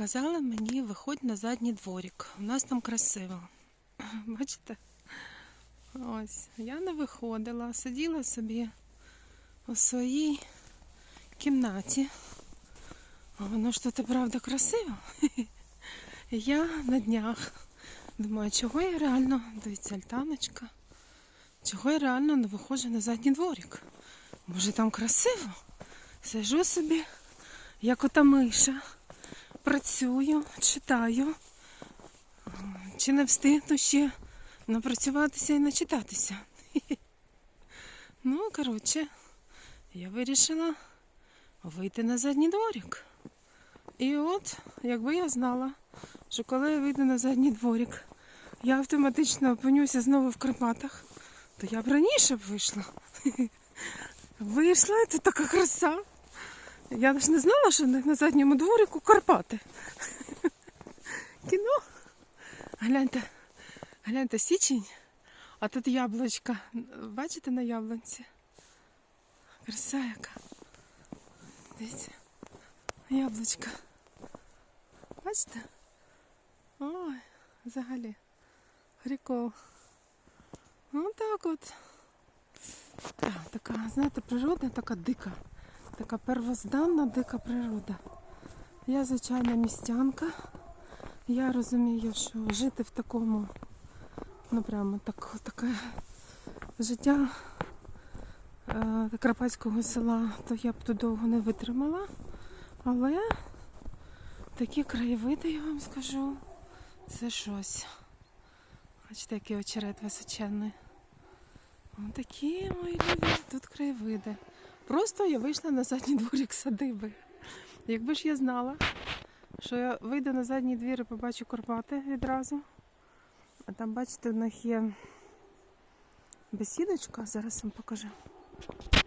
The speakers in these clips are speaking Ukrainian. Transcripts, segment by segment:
Казали мені, виходь на задній дворик. У нас там красиво. Бачите? Ось, я не виходила, сиділа собі у своїй кімнаті. Воно ж тут правда красиво. Я на днях думаю, чого я реально, дивіться, альтаночка, чого я реально не виходжу на задній дворик. Може там красиво? Сижу собі, як ота миша, працюю, читаю. Чи не встигну ще напрацюватися і начитатися? Ну, коротше, я вирішила вийти на задній дворик. І от, якби я знала, що коли я вийду на задній дворик, я автоматично опинюся знову в Карпатах, то я б раніше б вийшла. Вийшла, це така краса. Я ж не знала, що на задньому дворику Карпати. Кіно. Гляньте, гляньте, січень, а тут яблучка. Бачите на яблунці? Краса яка. Дивіться. Яблучка. Бачите? Ой, взагалі. Прикол. Ну так от. Так, така, знаєте, природа така дика. Така первозданна дика природа. Я звичайна містянка. Я розумію, що жити в такому, ну прямо так, таке життя е, карпатського села, то я б тут довго не витримала. Але такі краєвиди, я вам скажу, це щось. Бачите, який очерет височенний. Ось такі мої любі тут краєвиди. Просто я вийшла на задній дворик садиби. Якби ж я знала, що я вийду на задній двір і побачу Карпати відразу. А там, бачите, в них є бесідочка, зараз вам покажу.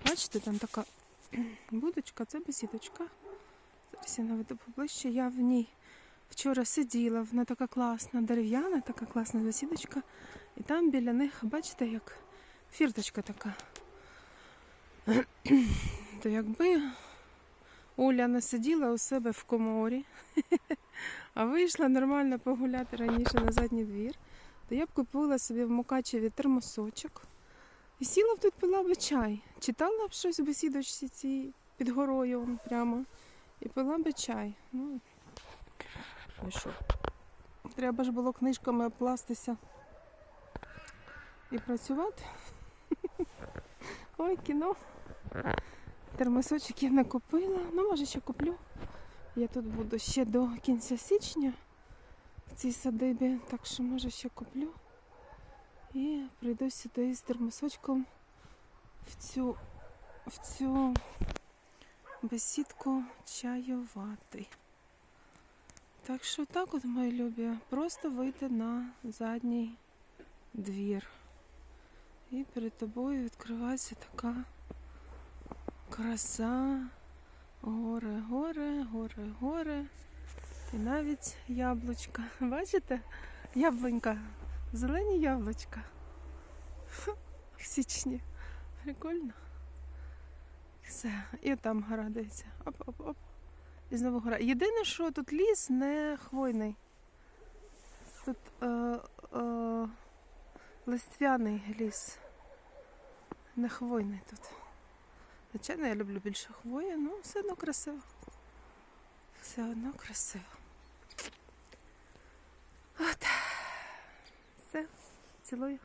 Бачите, там така будочка, це бесідочка. Зараз я наведу поближче. Я в ній вчора сиділа, вона така класна, дерев'яна, така класна бесідочка. І там біля них, бачите, як фірточка така. То якби Оля не сиділа у себе в коморі, а вийшла нормально погуляти раніше на задній двір, то я б купила собі в Мукачеві термосочок і сіла б тут пила б чай. Читала б щось у бесідочці цій під горою прямо. І пила би чай. Ну, і що? Треба ж було книжками опластися і працювати. Ой, кіно. Термосочок я не купила. Ну, може, ще куплю. Я тут буду ще до кінця січня в цій садибі, так що може ще куплю. І прийду сюди з термосочком в цю, в цю бесідку чаювати. Так що так от, мої любі, просто вийти на задній двір. І перед тобою відкривається така краса. Гори, гори, гори, гори. І навіть яблучка. Бачите? Яблунька. Зелені яблучка. В січні. Прикольно. Все. І там гора дивиться. Оп-оп-оп. І знову гора. Єдине, що тут ліс не хвойний. Тут е, е, листвяний ліс. Не хвойний тут. Звичайно, я люблю більше хвої, але все одно красиво. Все одно красиво. От. Все, цілую.